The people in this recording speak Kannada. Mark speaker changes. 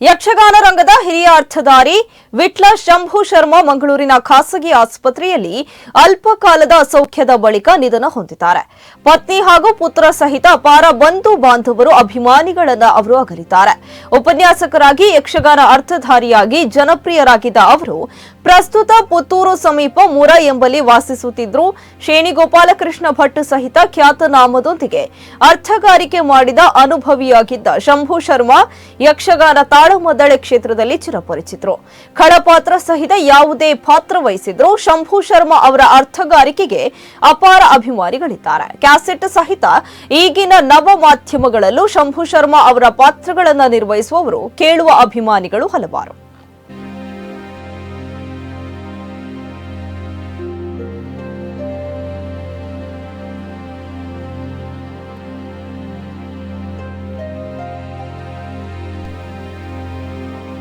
Speaker 1: ಯಕ್ಷಗಾನ ರಂಗದ ಹಿರಿಯ ಅರ್ಥಧಾರಿ ವಿಟ್ಲ ಶಂಭು ಶರ್ಮಾ ಮಂಗಳೂರಿನ ಖಾಸಗಿ ಆಸ್ಪತ್ರೆಯಲ್ಲಿ ಅಲ್ಪಕಾಲದ ಅಸೌಖ್ಯದ ಬಳಿಕ ನಿಧನ ಹೊಂದಿದ್ದಾರೆ. ಪತ್ನಿ ಹಾಗೂ ಪುತ್ರ ಸಹಿತ ಅಪಾರ ಬಂಧು ಬಾಂಧವರು ಅಭಿಮಾನಿಗಳನ್ನ ಅವರು ಅಗಲಿದ್ದಾರೆ. ಉಪನ್ಯಾಸಕರಾಗಿ ಯಕ್ಷಗಾನ ಅರ್ಥಧಾರಿಯಾಗಿ ಜನಪ್ರಿಯರಾಗಿದ್ದ ಅವರು, ಪ್ರಸ್ತುತ ಪುತ್ತೂರು ಸಮೀಪ ಮುರ ಎಂಬಲ್ಲಿ ವಾಸಿಸುತ್ತಿದ್ದರು ಶ್ರೇಣಿಗೋಪಾಲಕೃಷ್ಣ ಭಟ್ ಸಹಿತ ಖ್ಯಾತನಾಮದೊಂದಿಗೆ ಅರ್ಥಗಾರಿಕೆ ಮಾಡಿದ ಅನುಭವಿಯಾಗಿದ್ದ ಶಂಭು ಶರ್ಮಾ ಯಕ್ಷಗಾನ ತಾಳಮದ್ದಳೆ ಕ್ಷೇತ್ರದಲ್ಲಿ ಚಿರಪರಿಚಿತರು. ಖಳಪಾತ್ರ ಸಹಿತ ಯಾವುದೇ ಪಾತ್ರ ವಹಿಸಿದ್ರು ಶಂಭು ಶರ್ಮಾ ಅವರ ಅರ್ಥಗಾರಿಕೆಗೆ ಅಪಾರ ಅಭಿಮಾನಿಗಳಿದ್ದಾರೆ. ಕ್ಯಾಸೆಟ್ ಸಹಿತ ಈಗಿನ ನವ ಮಾಧ್ಯಮಗಳಲ್ಲೂ ಶಂಭು ಶರ್ಮಾ ಅವರ ಪಾತ್ರಗಳನ್ನು ನಿರ್ವಹಿಸುವವರು ಕೇಳುವ ಅಭಿಮಾನಿಗಳು ಹಲವಾರು.